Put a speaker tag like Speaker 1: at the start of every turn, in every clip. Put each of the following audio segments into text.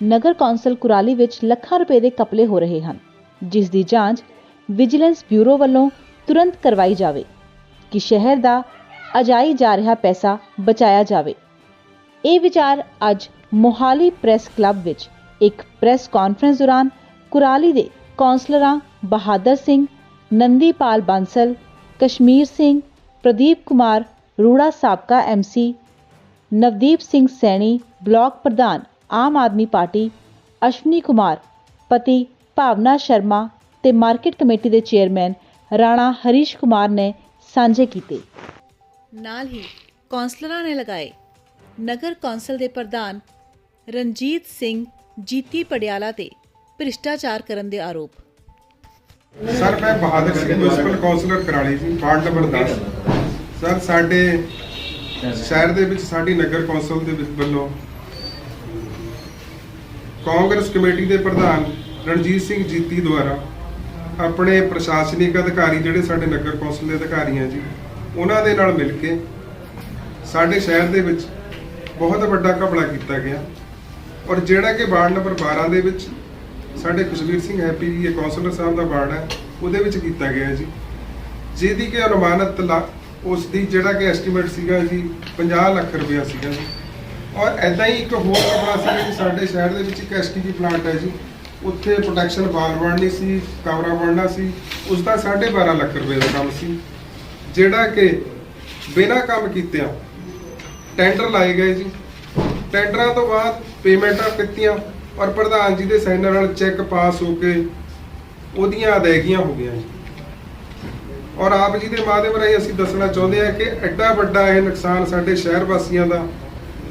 Speaker 1: ਨਗਰ council Kurali ਵਿੱਚ ਲੱਖਾਂ ਰੁਪਏ ਦੇ ਕਪਲੇ ਹੋ ਰਹੇ ਹਨ, ਜਿਸ ਦੀ ਜਾਂਚ ਵਿਜੀਲੈਂਸ ਬਿਊਰੋ ਵੱਲੋਂ ਤੁਰੰਤ ਕਰਵਾਈ ਜਾਵੇ, ਕਿ ਸ਼ਹਿਰ ਦਾ ਅਜਾਈ ਜਾ ਰਿਹਾ ਪੈਸਾ ਬਚਾਇਆ ਜਾਵੇ। ਇਹ ਵਿਚਾਰ ਅੱਜ ਮੋਹਾਲੀ ਪ੍ਰੈਸ ਕਲੱਬ ਵਿੱਚ ਇੱਕ ਪ੍ਰੈਸ ਕਾਨਫਰੰਸ ਦੌਰਾਨ ਕੁਰਾਲੀ ਦੇ ਕੌਂਸਲਰਾਂ ਬਹਾਦਰ ਸਿੰਘ, ਨੰਦੀਪਾਲ ਬਾਂਸਲ, ਕਸ਼ਮੀਰ ਸਿੰਘ, ਪ੍ਰਦੀਪ ਕੁਮਾਰ ਰੂੜਾ ਸਾਬਕਾ ਐਮਸੀ ਨਵਦੀਪ ਸਿੰਘ ਸੈਣੀ ਬਲਾਕ ਪ੍ਰਧਾਨ ਆਮ ਆਦਮੀ ਪਾਰਟੀ ਅਸ਼ਵਨੀ ਕੁਮਾਰ ਪਤੀ ਭਾਵਨਾ ਸ਼ਰਮਾ ਤੇ ਮਾਰਕੀਟ ਕਮੇਟੀ ਦੇ ਚੇਅਰਮੈਨ ਰਾਣਾ ਹਰੀਸ਼ ਕੁਮਾਰ ਨੇ ਸਾਂਝੇ ਕੀਤੇ। ਨਾਲ ਹੀ ਕੌਂਸਲਰਾਂ ਨੇ ਲਗਾਏ ਨਗਰ ਕੌਂਸਲ ਦੇ ਪ੍ਰਧਾਨ ਰਣਜੀਤ ਸਿੰਘ ਜੀਤੀ ਪੜਿਆਲਾ ਤੇ ਭ੍ਰਿਸ਼ਟਾਚਾਰ ਕਰਨ ਦੇ ਆਰੋਪ।
Speaker 2: ਸਰ ਮੈਂ Bahadur Singh municipal councillor Karali ji ward number 10 sir ਸਾਡੇ ਸ਼ਹਿਰ ਦੇ ਵਿੱਚ ਸਾਡੀ ਨਗਰ ਕੌਂਸਲ ਦੇ ਵਿੱਚ ਵੱਲੋਂ ਕਾਂਗਰਸ ਕਮੇਟੀ ਦੇ ਪ੍ਰਧਾਨ ਰਣਜੀਤ ਸਿੰਘ ਜੀਤੀ ਦੁਆਰਾ ਆਪਣੇ ਪ੍ਰਸ਼ਾਸਨਿਕ ਅਧਿਕਾਰੀ ਜਿਹੜੇ ਸਾਡੇ ਨਗਰ ਕੌਂਸਲ ਦੇ ਅਧਿਕਾਰੀ ਆ ਜੀ, ਉਹਨਾਂ ਦੇ ਨਾਲ ਮਿਲ ਕੇ ਸਾਡੇ ਸ਼ਹਿਰ ਦੇ ਵਿੱਚ ਬਹੁਤ ਵੱਡਾ ਘਪਲਾ ਕੀਤਾ ਗਿਆ। ਔਰ ਜਿਹੜਾ ਕਿ ਵਾਰਡ ਨੰਬਰ 12 ਦੇ ਵਿੱਚ ਸਾਡੇ ਕਸ਼ਮੀਰ ਸਿੰਘ ਹੈਪੀ ਜੀ, ਇਹ ਕੌਂਸਲਰ ਸਾਹਿਬ ਦਾ ਵਾਰਡ ਹੈ, ਉਹਦੇ ਵਿੱਚ ਕੀਤਾ ਗਿਆ ਜੀ। ਜਿਹਦੀ ਕਿ ਅਨੁਮਾਨਤ ਲਾ- ਉਸ ਦੀ ਜਿਹੜਾ ਕਿ ਐਸਟੀਮੇਟ ਸੀਗਾ ਜੀ 50 ਲੱਖ ਰੁਪਇਆ ਸੀਗਾ ਜੀ। ਔਰ ਐਦਾਂ ਹੀ ਇੱਕ ਹੋਰ ਕਮਰਾ ਸੀਗਾ ਜੀ ਸਾਡੇ ਸ਼ਹਿਰ ਦੇ ਵਿੱਚ ਇੱਕ ਐਸਟੀਪੀ ਪਲਾਂਟ ਹੈ ਜੀ, ਉੱਥੇ ਪ੍ਰੋਟੈਕਸ਼ਨ ਵਾਲ ਬਣਨੀ ਸੀ, ਕਮਰਾ ਬਣਨਾ ਸੀ, ਉਸ ਦਾ 12.5 ਲੱਖ ਰੁਪਏ ਦਾ ਕੰਮ ਸੀ। ਜਿਹੜਾ ਕਿ ਬਿਨਾਂ ਕੰਮ ਕੀਤਿਆਂ ਟੈਂਡਰ ਲਾਏ ਗਏ ਜੀ। ਟੈਂਡਰਾਂ ਤੋਂ ਬਾਅਦ ਪੇਮੈਂਟਾਂ ਕੀਤੀਆਂ ਔਰ ਪ੍ਰਧਾਨ ਜੀ ਦੇ ਸਾਈਨਾਂ ਨਾਲ ਚੈੱਕ ਪਾਸ ਹੋ ਕੇ ਉਹਦੀਆਂ ਅਦਾਇਗੀਆਂ ਹੋ ਗਈਆਂ ਜੀ। ਔਰ ਆਪ ਜੀ ਦੇ ਮਾਧਿਅਮ ਰਾਹੀਂ ਅਸੀਂ ਦੱਸਣਾ ਚਾਹੁੰਦੇ ਹਾਂ ਕਿ ਐਡਾ ਵੱਡਾ ਇਹ ਨੁਕਸਾਨ ਸਾਡੇ ਸ਼ਹਿਰ ਵਾਸੀਆਂ ਦਾ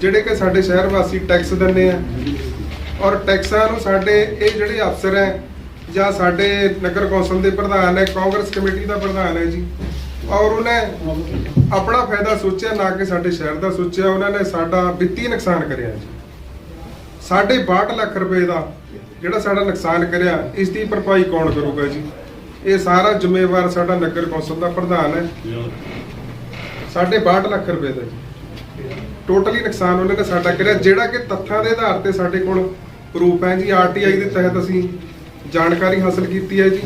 Speaker 2: ਜਿਹੜੇ ਕਿ ਸਾਡੇ ਸ਼ਹਿਰ ਵਾਸੀ ਟੈਕਸ ਦਿੰਦੇ ਆ। ਔਰ ਟੈਕਸਾਂ ਨੂੰ ਸਾਡੇ ਇਹ ਜਿਹੜੇ ਅਫਸਰ ਹੈ ਜਾਂ ਸਾਡੇ ਨਗਰ ਕੌਂਸਲ ਦੇ ਪ੍ਰਧਾਨ ਹੈ, ਕਾਂਗਰਸ ਕਮੇਟੀ ਦਾ ਪ੍ਰਧਾਨ ਹੈ ਜੀ। ਔਰ ਉਹਨੇ ਆਪਣਾ ਫਾਇਦਾ ਸੋਚਿਆ, ਨਾ ਕਿ ਸਾਡੇ ਸ਼ਹਿਰ ਦਾ ਸੋਚਿਆ। ਉਹਨਾਂ ਨੇ ਸਾਡਾ ਵਿੱਤੀ ਨੁਕਸਾਨ ਕਰਿਆ ਜੀ। ਸਾਢੇ 62 ਲੱਖ ਰੁਪਏ ਦਾ ਜਿਹੜਾ ਸਾਡਾ ਨੁਕਸਾਨ ਕਰਿਆ, ਇਸ ਦੀ ਭਰਪਾਈ ਕੌਣ ਕਰੂਗਾ ਜੀ? ਇਹ ਸਾਰਾ ਜ਼ਿੰਮੇਵਾਰ ਸਾਡਾ ਨਗਰ ਕੌਂਸਲ ਦਾ ਪ੍ਰਧਾਨ ਹੈ। ਸਾਢੇ 62 ਲੱਖ ਰੁਪਏ ਦਾ ਜੀ। ਟੋਟਲੀ ਨੁਕਸਾਨ ਉਹਨੇ ਨੇ ਸਾਡਾ ਕਰਿਆ। ਜਿਹੜਾ ਕਿ ਤੱਥਾਂ ਦੇ ਆਧਾਰ ਤੇ ਸਾਡੇ ਕੋਲ ਪ੍ਰੂਫ ਹੈ ਜੀ ਆਰਟੀਆਈ ਦੇ ਤਹਿਤ ਅਸੀਂ ਜਾਣਕਾਰੀ ਹਾਸਲ ਕੀਤੀ ਹੈ ਜੀ।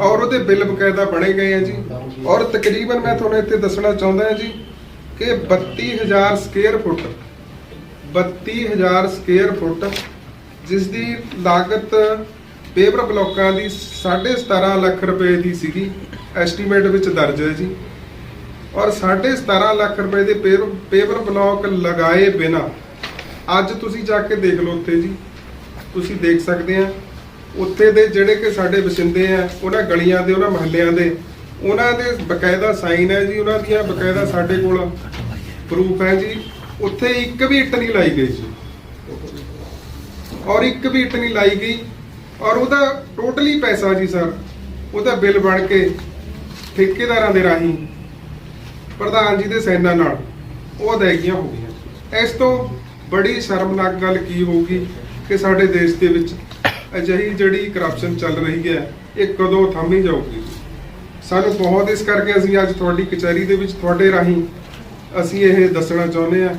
Speaker 2: ਔਰ ਉਹਦੇ ਬਿੱਲ ਬਕਾਇਦਾ ਬਣੇ ਗਏ ਆ ਜੀ। ਔਰ ਤਕਰੀਬਨ ਮੈਂ ਤੁਹਾਨੂੰ ਇੱਥੇ ਦੱਸਣਾ ਚਾਹੁੰਦਾ ਹਾਂ ਜੀ ਕਿ 32000 ਸਕੁਅਰ ਫੁੱਟ 32000 ਸਕੁਅਰ ਫੁੱਟ ਜਿਸ ਦੀ ਲਾਗਤ ਪੇਪਰ ਬਲੋਕਾਂ ਦੀ 17.5 ਲੱਖ ਰੁਪਏ ਦੀ ਸੀਗੀ ਐਸਟੀਮੇਟ ਵਿੱਚ ਦਰਜ ਹੈ ਜੀ। ਔਰ 17.5 ਲੱਖ ਰੁਪਏ ਦੇ ਪੇਪਰ ਪੇਪਰ ਬਲੌਕ ਲਗਾਏ ਬਿਨਾ, ਅੱਜ ਤੁਸੀਂ ਜਾ ਕੇ ਦੇਖ ਲਓ ਉੱਥੇ ਜੀ। ਤੁਸੀਂ ਦੇਖ ਸਕਦੇ ਆ, ਉੱਥੇ ਦੇ ਜਿਹੜੇ ਕਿ ਸਾਡੇ ਵਸਿੰਦੇ ਆ, ਉਹਨਾਂ ਗਲੀਆਂ ਦੇ, ਉਹਨਾਂ ਮਹੱਲਿਆਂ ਦੇ, ਉਹਨਾਂ ਦੇ ਬਕਾਇਦਾ ਸਾਈਨ ਹੈ ਜੀ, ਉਹਨਾਂ ਦੀਆਂ ਬਕਾਇਦਾ ਸਾਡੇ ਕੋਲ ਪ੍ਰੂਫ ਹੈ ਜੀ। ਉੱਥੇ ਇੱਕ ਵੀ ਇੱਟ ਨਹੀਂ ਲਾਈ ਗਈ ਜੀ। ਔਰ ਇੱਕ ਵੀ ਇੱਟ ਨਹੀਂ ਲਾਈ ਗਈ। ਔਰ ਉਹਦਾ ਟੋਟਲੀ ਪੈਸਾ ਜੀ ਸਰ, ਉਹਦਾ ਬਿੱਲ ਬਣ ਕੇ ਠੇਕੇਦਾਰਾਂ ਦੇ ਰਾਹੀਂ ਪ੍ਰਧਾਨ ਜੀ ਦੇ ਸੈਨਾ ਨਾਲ, ਉਹ ਅਦਾਇਗੀਆਂ ਹੋ ਗਈਆਂ। ਇਸ ਤੋਂ ਬੜੀ ਸ਼ਰਮਨਾਕ ਗੱਲ ਕੀ ਹੋਊਗੀ ਕਿ ਸਾਡੇ ਦੇਸ਼ ਦੇ ਵਿੱਚ ਅਜਿਹੀ ਜਿਹੜੀ ਕਰਪਸ਼ਨ ਚੱਲ ਰਹੀ ਹੈ, ਇਹ ਕਦੋਂ ਥੰਮੀ ਜਾਊਗੀ? ਸਾਨੂੰ ਬਹੁਤ ਇਸ ਕਰਕੇ ਅਸੀਂ ਅੱਜ ਤੁਹਾਡੀ ਕਚਹਿਰੀ ਦੇ ਵਿੱਚ ਤੁਹਾਡੇ ਰਾਹੀਂ ਅਸੀਂ ਇਹ ਦੱਸਣਾ ਚਾਹੁੰਦੇ ਆ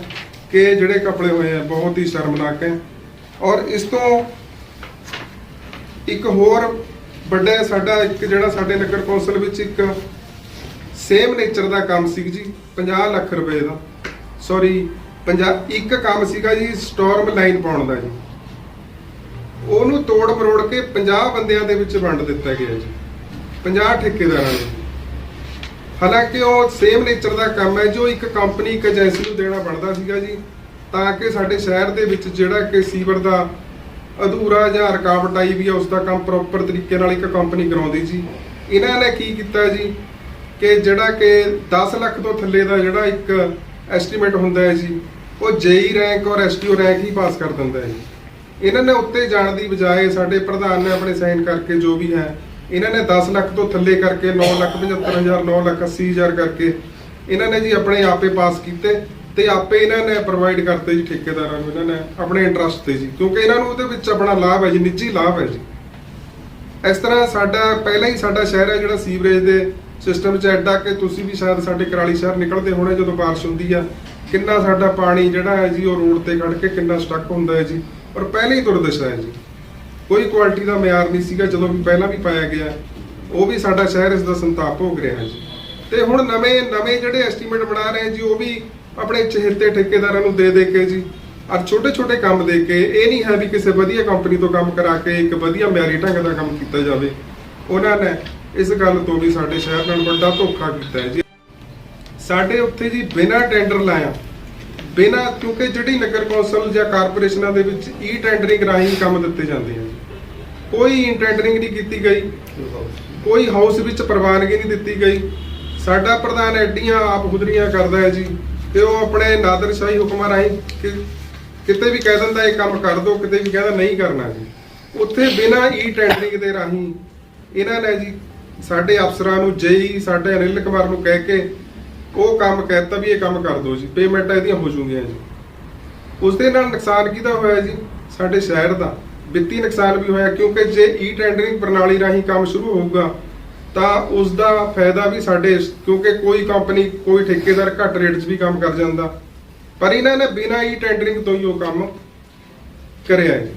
Speaker 2: ਕਿ ਜਿਹੜੇ ਕਪੜੇ ਹੋਏ ਆ, ਬਹੁਤ ਹੀ ਸ਼ਰਮਨਾਕ ਹੈ। ਔਰ ਇਸ ਤੋਂ ਇੱਕ ਹੋਰ ਵੱਡਾ ਸਾਡਾ ਇੱਕ ਜਿਹੜਾ ਸਾਡੇ ਨਗਰ ਕੌਂਸਲ ਵਿੱਚ ਇੱਕ ਸੇਮ ਨੇਚਰ ਦਾ ਕੰਮ ਸੀ ਜੀ 50 ਲੱਖ ਰੁਪਏ ਦਾ। ਸੌਰੀ 50 ਇੱਕ ਕੰਮ ਸੀਗਾ ਜੀ ਸਟਾਰਮ ਲਾਈਨ ਪਾਉਣ ਦਾ ਜੀ। ਉਹਨੂੰ ਤੋੜ ਮਰੋੜ ਕੇ 50 ਬੰਦਿਆਂ ਦੇ ਵਿੱਚ ਵੰਡ ਦਿੱਤਾ ਗਿਆ ਜੀ। 50 ਠੇਕੇਦਾਰਾਂ ਨੂੰ। ਹਾਲਾਂਕਿ ਉਹ ਸੇਮ ਨੇਚਰ ਦਾ ਕੰਮ ਹੈ, ਜੋ ਇੱਕ ਕੰਪਨੀ ਇੱਕ ਏਜੰਸੀ ਨੂੰ ਦੇਣਾ ਬਣਦਾ ਸੀਗਾ ਜੀ, ਤਾਂ ਕਿ ਸਾਡੇ ਸ਼ਹਿਰ ਦੇ ਵਿੱਚ ਜਿਹੜਾ ਕਿ ਸੀਵਰ ਦਾ ਅਧੂਰਾ ਜਾਂ ਰੁਕਾਵਟ ਆਈ ਵੀ ਹੈ ਉਸ ਦਾ ਕੰਮ ਪ੍ਰੋਪਰ ਤਰੀਕੇ ਨਾਲ ਇੱਕ ਕੰਪਨੀ ਕਰਾਉਂਦੀ ਜੀ। ਇਹਨਾਂ ਨੇ ਕੀ ਕੀਤਾ ਜੀ? ਕਿ ਜਿਹੜਾ ਕਿ 10 ਲੱਖ ਤੋਂ ਥੱਲੇ ਦਾ ਜਿਹੜਾ ਇੱਕ ਐਸਟੀਮੇਟ ਹੁੰਦਾ ਹੈ ਜੀ, ਉਹ ਜੇਈ ਰੈਂਕ ਔਰ ਐਸਟੀਓ ਰੈਂਕ ਹੀ ਪਾਸ ਕਰ ਦਿੰਦਾ ਹੈ ਜੀ। ਇਹਨਾਂ ਨੇ ਉੱਤੇ ਜਾਣ ਦੀ ਬਜਾਏ ਸਾਡੇ ਪ੍ਰਧਾਨ ਨੇ ਆਪਣੇ ਸਾਈਨ ਕਰਕੇ ਜੋ ਵੀ ਹੈ, ਇਹਨਾਂ ਨੇ 10 ਲੱਖ ਤੋਂ ਥੱਲੇ ਕਰਕੇ 9 ਲੱਖ 75000 9 ਲੱਖ 80000 ਕਰਕੇ ਇਹਨਾਂ ਨੇ ਜੀ ਆਪਣੇ ਆਪੇ ਪਾਸ ਕੀਤੇ ਤੇ ਆਪੇ ਇਹਨਾਂ ਨੇ ਪ੍ਰੋਵਾਈਡ ਕਰਤੇ ਜੀ ਠੇਕੇਦਾਰਾਂ ਨੂੰ, ਇਹਨਾਂ ਨੇ ਆਪਣੇ ਇੰਟਰਸਟ ਤੇ ਜੀ। ਕਿਉਂਕਿ ਇਹਨਾਂ ਨੂੰ ਉਹਦੇ ਵਿੱਚ ਆਪਣਾ ਲਾਭ ਹੈ ਜੀ, ਨਿੱਜੀ ਲਾਭ ਹੈ ਜੀ। ਇਸ ਤਰ੍ਹਾਂ ਸਾਡਾ, ਪਹਿਲਾਂ ਹੀ ਸਾਡਾ ਸ਼ਹਿਰ ਹੈ ਜਿਹੜਾ ਸੀਵਰੇਜ ਦੇ ਸਿਸਟਮ 'ਚ ਐਡਾ ਕਿ ਤੁਸੀਂ ਵੀ ਸ਼ਾਇਦ ਸਾਡੇ ਕਰਾਲੀ ਸ਼ਹਿਰ ਨਿਕਲਦੇ ਹੋਣੇ ਜਦੋਂ ਬਾਰਿਸ਼ ਹੁੰਦੀ ਆ, ਕਿੰਨਾ ਸਾਡਾ ਪਾਣੀ ਜਿਹੜਾ ਹੈ ਜੀ, ਉਹ ਰੋਡ ਤੇ ਖੜ ਕੇ ਕਿੰਨਾ ਸਟਕ ਹੁੰਦਾ ਹੈ ਜੀ। ਔਰ ਪਹਿਲੇ ਹੀ ਦੁਰਦਸ਼ਾ ਹੈ ਜੀ। ਕੋਈ ਕੁਆਲਿਟੀ ਦਾ ਮਿਆਰ ਨਹੀਂ ਸੀਗਾ ਜਦੋਂ ਵੀ ਪਹਿਲਾਂ ਵੀ ਪਾਇਆ ਗਿਆ। ਉਹ ਵੀ ਸਾਡਾ ਸ਼ਹਿਰ ਇਸ ਦਾ ਸੰਤਾਪ ਭੋਗ ਰਿਹਾ ਹੈ ਜੀ। ਤੇ ਹੁਣ ਨਵੇਂ ਨਵੇਂ ਜਿਹੜੇ ਐਸਟੀਮੇਟ ਬਣਾ ਰਹੇ ਜੀ, ਉਹ ਵੀ ਆਪਣੇ ਚਹੇਤੇ ਠੇਕੇਦਾਰਾਂ ਨੂੰ ਦੇ ਦੇ ਕੇ ਜੀ। ਔਰ ਛੋਟੇ ਛੋਟੇ ਕੰਮ ਦੇ ਕੇ, ਇਹ ਨਹੀਂ ਹੈ ਵੀ ਕਿਸੇ ਵਧੀਆ ਕੰਪਨੀ ਤੋਂ ਕੰਮ ਕਰਾ ਕੇ ਇੱਕ ਵਧੀਆ ਮਿਆਰੀ ਢੰਗ ਦਾ ਕੰਮ ਕੀਤਾ ਜਾਵੇ। ਉਹਨਾਂ ਨੇ ਇਸ ਗੱਲ ਤੋਂ ਵੀ ਸਾਡੇ ਸ਼ਹਿਰ ਨਾਲ ਵੱਡਾ ਧੋਖਾ ਕੀਤਾ ਹੈ ਜੀ। ਸਾਡੇ ਉੱਥੇ ਜੀ ਬਿਨਾਂ ਟੈਂਡਰ ਲਾਇਆ, ਬਿਨਾਂ ਕਿਉਂਕਿ ਜਿਹੜੀ ਨਗਰ ਕੌਂਸਲ ਜਾਂ ਕਾਰਪੋਰੇਸ਼ਨਾਂ ਦੇ ਵਿੱਚ ਈ ਟੈਂਡਰਿੰਗ ਰਾਹੀਂ ਕੰਮ ਦਿੱਤੇ ਜਾਂਦੇ ਆ। ਕੋਈ ਈ ਟੈਂਡਰਿੰਗ ਨਹੀਂ ਕੀਤੀ ਗਈ, ਕੋਈ ਹਾਊਸ ਵਿੱਚ ਪ੍ਰਵਾਨਗੀ ਨਹੀਂ ਦਿੱਤੀ ਗਈ। ਸਾਡਾ ਪ੍ਰਧਾਨ ਐਡੀਆਂ ਆਪ ਖੁਦਰੀਆਂ ਕਰਦਾ ਹੈ ਜੀ ਤੇ ਉਹ ਆਪਣੇ ਨਾਦਰਸ਼ਾਹੀ ਹੁਕਮਾਂ ਰਾਹੀਂ ਕਿਤੇ ਵੀ ਕਹਿ ਦਿੰਦਾ ਇਹ ਕੰਮ ਕਰ ਦਿਓ ਕਿਤੇ ਵੀ ਕਹਿੰਦਾ ਨਹੀਂ ਕਰਨਾ ਜੀ। ਉੱਥੇ ਬਿਨਾਂ ਈ ਟੈਂਡਰਿੰਗ ਦੇ ਰਾਹੀਂ ਇਹਨਾਂ ਨੇ ਜੀ ਸਾਡੇ ਅਫਸਰਾਂ ਨੂੰ, ਜੇਈ, ਸਾਡੇ ਅਨਿਲ ਕੁਮਾਰ ਨੂੰ ਕਹਿ ਕੇ ਉਹ ਕੰਮ ਕਹਿਤਾ ਵੀ ਇਹ ਕੰਮ ਕਰ ਦਿਓ ਜੀ ਪੇਮੈਂਟਾਂ ਇਹਦੀਆਂ ਹੋ ਜੂਗੀਆਂ ਜੀ। ਉਸ ਦੇ ਨਾਲ ਨੁਕਸਾਨ ਕਿਹਦਾ ਹੋਇਆ ਜੀ? ਸਾਡੇ ਸ਼ਹਿਰ ਦਾ। ਵਿੱਤੀ ਨੁਕਸਾਨ ਵੀ ਹੋਇਆ, ਕਿਉਂਕਿ ਜੇ ਈ ਟੈਂਡਰਿੰਗ ਪ੍ਰਣਾਲੀ ਰਾਹੀਂ ਕੰਮ ਸ਼ੁਰੂ ਹੋਊਗਾ, ਤਾਂ ਉਸ ਦਾ ਫਾਇਦਾ ਵੀ ਸਾਡੇ, ਕਿਉਂਕਿ ਕੋਈ ਕੰਪਨੀ ਕੋਈ ਠੇਕੇਦਾਰ ਘੱਟ ਰੇਟ 'ਚ ਵੀ ਕੰਮ ਕਰ ਜਾਂਦਾ। ਪਰ ਇਹਨਾਂ ਨੇ ਬਿਨਾਂ ਈ ਟੈਂਡਰਿੰਗ ਤੋਂ ਹੀ ਉਹ ਕੰਮ ਕਰਿਆ ਜੀ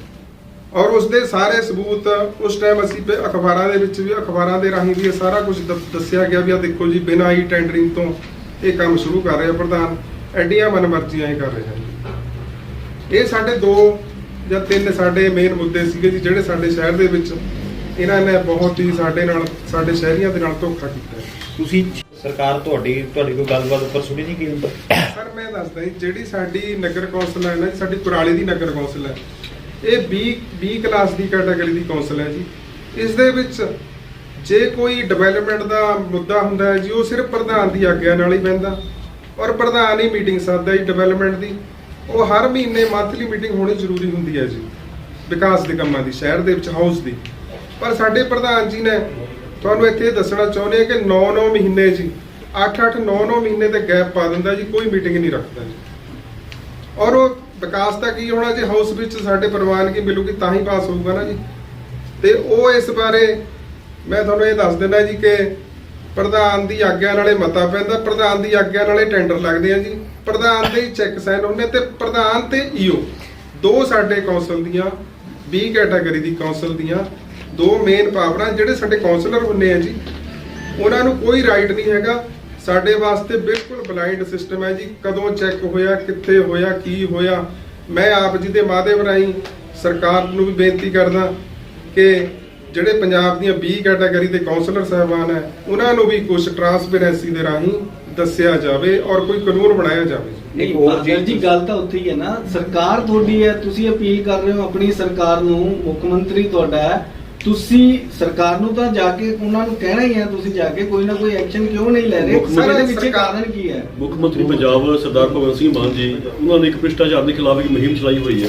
Speaker 2: ਔਰ ਉਸ ਦੇ ਸਾਰੇ ਸਬੂਤ ਉਸ ਟਾਈਮ ਅਸੀਂ ਅਖਬਾਰਾਂ ਦੇ ਵਿੱਚ ਵੀ ਅਖਬਾਰਾਂ ਦੇ ਰਾਹੀਂ ਵੀ ਇਹ ਸਾਰਾ ਕੁਝ ਦੱਸਿਆ ਗਿਆ ਵੀ ਆ ਦੇਖੋ ਜੀ ਬਿਨਾਂ ਈ ਟੈਂਡਰਿੰਗ ਤੋਂ ਇਹ ਕੰਮ ਸ਼ੁਰੂ ਕਰ ਰਿਹਾ ਪ੍ਰਧਾਨ ਐਡੀਆਂ ਮਨਮਰਜ਼ੀਆਂ ਹੀ ਕਰ ਰਿਹਾ ਇਹ ਸਾਡੇ ਦੋ ਜਾਂ ਤਿੰਨ ਸਾਡੇ ਮੇਨ ਮੁੱਦੇ ਸੀਗੇ ਜੀ ਜਿਹੜੇ ਸਾਡੇ ਸ਼ਹਿਰ ਦੇ ਵਿੱਚ ਇਹਨਾਂ ਨੇ ਬਹੁਤ ਹੀ ਸਾਡੇ ਨਾਲ ਸਾਡੇ ਸ਼ਹਿਰੀਆਂ ਦੇ ਨਾਲ ਧੋਖਾ ਕੀਤਾ ਹੈ
Speaker 3: ਤੁਸੀਂ ਸਰਕਾਰ ਤੁਹਾਡੀ ਤੁਹਾਡੀ ਕੋਈ ਗੱਲਬਾਤ ਉੱਪਰ ਸੁਣੀ ਨਹੀਂ ਕੀ
Speaker 2: ਸਰ ਮੈਂ ਦੱਸਦਾ ਜੀ ਜਿਹੜੀ ਸਾਡੀ ਨਗਰ ਕੌਂਸਲ ਹੈ ਨਾ ਸਾਡੀ ਕੁਰਾਲੀ ਦੀ ਨਗਰ ਕੌਂਸਲ ਹੈ ਇਹ 20 20 ਕਲਾਸ ਦੀ ਕੈਟਾਗਰੀ ਦੀ ਕੌਂਸਲ ਹੈ ਜੀ। ਇਸ ਦੇ ਵਿੱਚ ਜੇ ਕੋਈ ਡਿਵੈਲਪਮੈਂਟ ਦਾ ਮੁੱਦਾ ਹੁੰਦਾ ਹੈ ਜੀ, ਉਹ ਸਿਰਫ ਪ੍ਰਧਾਨ ਦੀ ਆਗਿਆ ਨਾਲ ਹੀ ਪੈਂਦਾ। ਔਰ ਪ੍ਰਧਾਨ ਹੀ ਮੀਟਿੰਗ ਸੱਦਦਾ ਜੀ ਡਿਵੈਲਪਮੈਂਟ ਦੀ। ਉਹ ਹਰ ਮਹੀਨੇ ਮੰਥਲੀ ਮੀਟਿੰਗ ਹੋਣੀ ਜ਼ਰੂਰੀ ਹੁੰਦੀ ਹੈ ਜੀ, ਵਿਕਾਸ ਦੇ ਕੰਮਾਂ ਦੀ, ਸ਼ਹਿਰ ਦੇ ਵਿੱਚ ਹਾਊਸ ਦੀ। ਪਰ ਸਾਡੇ ਪ੍ਰਧਾਨ ਜੀ ਨੇ ਤੁਹਾਨੂੰ ਇੱਥੇ ਦੱਸਣਾ ਚਾਹੁੰਦੇ ਆ ਕਿ 9-9 ਮਹੀਨੇ ਜੀ 8-8 9-9 ਮਹੀਨੇ ਤੇ ਗੈਪ ਪਾ ਦਿੰਦਾ ਜੀ, ਕੋਈ ਮੀਟਿੰਗ ਨਹੀਂ ਰੱਖਦਾ ਜੀ। ਔਰ ਉਹ ਵਿਕਾਸ ਤਾਂ ਕੀ ਹੋਣਾ ਜੇ? ਹਾਊਸ ਵਿੱਚ ਸਾਡੇ ਪ੍ਰਵਾਨਗੀ ਮਿਲੂਗੀ ਤਾਂ ਹੀ ਪਾਸ ਹੋਊਗਾ ਨਾ ਜੀ। ਤੇ ਉਹ ਇਸ ਬਾਰੇ ਮੈਂ ਤੁਹਾਨੂੰ ਇਹ ਦੱਸ ਦਿੰਦਾ ਜੀ ਕਿ ਪ੍ਰਧਾਨ ਦੀ ਆਗਿਆ ਨਾਲੇ ਮਤਾ ਪੈਂਦਾ, ਪ੍ਰਧਾਨ ਦੀ ਆਗਿਆ ਨਾਲੇ ਟੈਂਡਰ ਲੱਗਦੇ ਆ ਜੀ। ਪ੍ਰਧਾਨ ਦੇ ਚੈੱਕ ਸਾਈਨ ਹੁੰਦੇ ਤੇ ਪ੍ਰਧਾਨ ਤੇ ਈਓ ਦੋ ਸਾਡੇ ਕੌਂਸਲ ਦੀਆਂ 20 ਕੈਟਾਗਰੀ ਦੀ ਕੌਂਸਲ ਦੀਆਂ, ਦੋ ਮੇਨ ਪਾਵਰਾਂ ਜਿਹੜੇ ਸਾਡੇ ਕੌਂਸਲਰ ਹੁੰਦੇ ਆ ਜੀ। ਉਹਨਾਂ ਨੂੰ ਕੋਈ ਰਾਈਟ ਨਹੀਂ ਹੈਗਾ। ਸਾਡੇ ਵਾਸਤੇ ਬਿਲਕੁਲ ਬਲਾਈਂਡ ਸਿਸਟਮ ਹੈ ਜੀ। ਕਦੋਂ ਚੈੱਕ ਹੋਇਆ ਕਿੱਥੇ ਹੋਇਆ ਕੀ ਹੋਇਆ? ਮੈਂ ਆਪ ਜੀ ਦੇ ਮਾਧਿਅਮ ਰਾਹੀਂ ਸਰਕਾਰ ਨੂੰ ਵੀ ਬੇਨਤੀ ਕਰਦਾ ਕਿ ਜਿਹੜੇ ਪੰਜਾਬ ਦੀਆਂ 20 ਕੈਟਾਗਰੀ ਦੇ ਕਾਉਂਸਲਰ ਸਾਹਿਬਾਨ ਹੈ ਉਹਨਾਂ ਨੂੰ ਵੀ ਕੁਝ ਟਰਾਂਸਪੇਰੈਂਸੀ ਦੇ ਰਾਹੀਂ ਦੱਸਿਆ ਜਾਵੇ ਔਰ ਕੋਈ ਕਾਨੂੰਨ ਬਣਾਇਆ ਜਾਵੇ।
Speaker 3: ਨਹੀਂ, ਹੋਰ
Speaker 4: ਜੀ ਗੱਲ ਤਾਂ ਉੱਥੇ ਹੀ ਹੈ ਨਾ। ਸਰਕਾਰ ਤੁਹਾਡੀ ਹੈ ਤੁਸੀਂ ਅਪੀਲ ਕਰ ਰਹੇ ਹੋ ਆਪਣੀ ਸਰਕਾਰ ਨੂੰ। ਮੁੱਖ ਮੰਤਰੀ ਤੁਹਾਡਾ ਹੈ ਤੁਸੀਂ ਸਰਕਾਰ ਨੂੰ ਤਾਂ ਜਾ ਕੇ ਉਹਨਾਂ ਨੂੰ ਕਹਿਣਾ ਹੀ ਹੈ ਤੁਸੀਂ ਜਾ ਕੇ ਕੋਈ ਨਾ ਕੋਈ ਐਕਸ਼ਨ ਕਿਉਂ ਨਹੀਂ ਲੈ ਰਹੇ?
Speaker 5: ਮੁੱਖ
Speaker 2: ਮੰਤਰੀ
Speaker 4: ਪਿੱਛੇ
Speaker 2: ਸਰਕਾਰ-
Speaker 4: ਕਾਰਨ ਕੀ ਹੈ?
Speaker 5: ਮੁੱਖ ਮੰਤਰੀ ਪੰਜਾਬ ਸਰਦਾਰ ਭਗਵੰਤ ਸਿੰਘ ਮਾਨ ਜੀ ਉਹਨਾਂ ਨੇ ਇੱਕ ਭ੍ਰਿਸ਼ਟਾਚਾਰ ਦੇ ਖਿਲਾਫ ਇੱਕ ਮੁਹਿੰਮ ਚਲਾਈ ਹੋਈ ਹੈ।